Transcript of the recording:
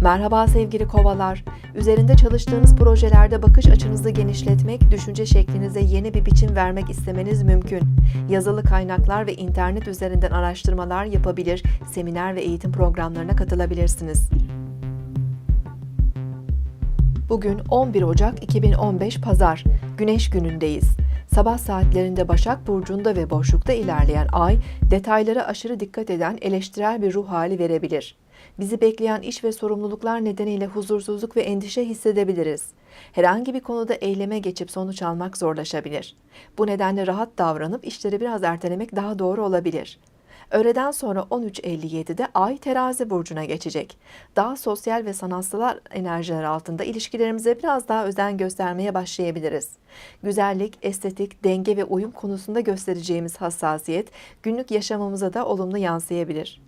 Merhaba sevgili kovalar. Üzerinde çalıştığınız projelerde bakış açınızı genişletmek, düşünce şeklinize yeni bir biçim vermek istemeniz mümkün. Yazılı kaynaklar ve internet üzerinden araştırmalar yapabilir, seminer ve eğitim programlarına katılabilirsiniz. Bugün 11 Ocak 2015 Pazar, Güneş günündeyiz. Sabah saatlerinde Başak Burcu'nda ve boşlukta ilerleyen ay, detaylara aşırı dikkat eden eleştirel bir ruh hali verebilir. Bizi bekleyen iş ve sorumluluklar nedeniyle huzursuzluk ve endişe hissedebiliriz. Herhangi bir konuda eyleme geçip sonuç almak zorlaşabilir. Bu nedenle rahat davranıp işleri biraz ertelemek daha doğru olabilir. Öğleden sonra 13.57'de Ay terazi burcuna geçecek. Daha sosyal ve sanatsal enerjiler altında ilişkilerimize biraz daha özen göstermeye başlayabiliriz. Güzellik, estetik, denge ve uyum konusunda göstereceğimiz hassasiyet günlük yaşamımıza da olumlu yansıyabilir.